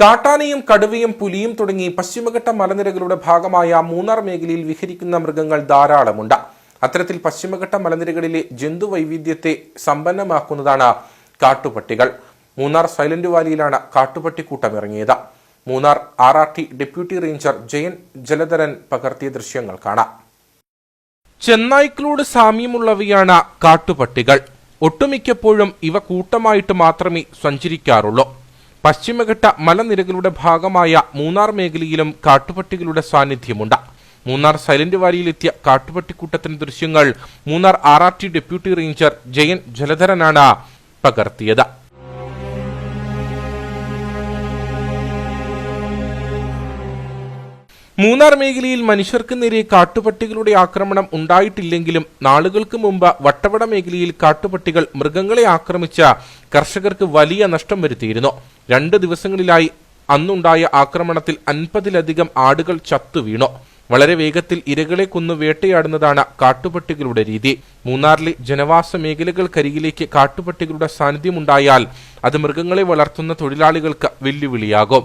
കാട്ടാനയും കടുവയും പുലിയും തുടങ്ങി പശ്ചിമഘട്ട മലനിരകളുടെ ഭാഗമായ മൂന്നാർ മേഖലയിൽ വിഹരിക്കുന്ന മൃഗങ്ങൾ ധാരാളമുണ്ട്. അത്തരത്തിൽ പശ്ചിമഘട്ട മലനിരകളിലെ ജന്തു വൈവിധ്യത്തെ സമ്പന്നമാക്കുന്നതാണ് കാട്ടുപട്ടികൾ. മൂന്നാർ സൈലന്റ് വാലിയിലാണ് കാട്ടുപട്ടിക്കൂട്ടം ഇറങ്ങിയത് Munnar R R T deputy ranger Jayan Jaladharan പകർത്തിയ ദൃശ്യങ്ങൾ കാണാം. ചെന്നായ്ക്കളോട് സാമ്യമുള്ളവയാണ് കാട്ടുപട്ടികൾ. ഒട്ടുമിക്കപ്പോഴും ഇവ കൂട്ടമായിട്ട് മാത്രമേ സഞ്ചരിക്കാറുള്ളൂ. പശ്ചിമഘട്ട മലനിരകളുടെ ഭാഗമായ മൂന്നാർ മേഖലയിലും കാട്ടുപട്ടികളുടെ സാന്നിധ്യമുണ്ട്. മൂന്നാർ സൈലന്റ് വാലിയിലെത്തിയ കാട്ടുപട്ടിക്കൂട്ടത്തിന്റെ ദൃശ്യങ്ങൾ Munnar R deputy ranger Jayan ജലധരനാണ് പകർത്തിയത്. മൂന്നാർ മേഖലയിൽ മനുഷ്യർക്ക് നേരെ കാട്ടുപട്ടികളുടെ ആക്രമണം ഉണ്ടായിട്ടില്ലെങ്കിലും നാളുകൾക്ക് മുമ്പ് വട്ടവട മേഖലയിൽ കാട്ടുപട്ടികൾ മൃഗങ്ങളെ ആക്രമിച്ച കർഷകർക്ക് വലിയ നഷ്ടം വരുത്തിയിരുന്നു. രണ്ട് ദിവസങ്ങളിലായി അന്നുണ്ടായ ആക്രമണത്തിൽ അൻപതിലധികം ആടുകൾ ചത്തു വീണു. വളരെ വേഗത്തിൽ ഇരകളെ കൊന്നു വേട്ടയാടുന്നതാണ് കാട്ടുപട്ടികളുടെ രീതി. മൂന്നാറിലെ ജനവാസ മേഖലകൾക്കരികിലേക്ക് കാട്ടുപട്ടികളുടെ സാന്നിധ്യമുണ്ടായാൽ അത് മൃഗങ്ങളെ വളർത്തുന്ന തൊഴിലാളികൾക്ക് വെല്ലുവിളിയാകും.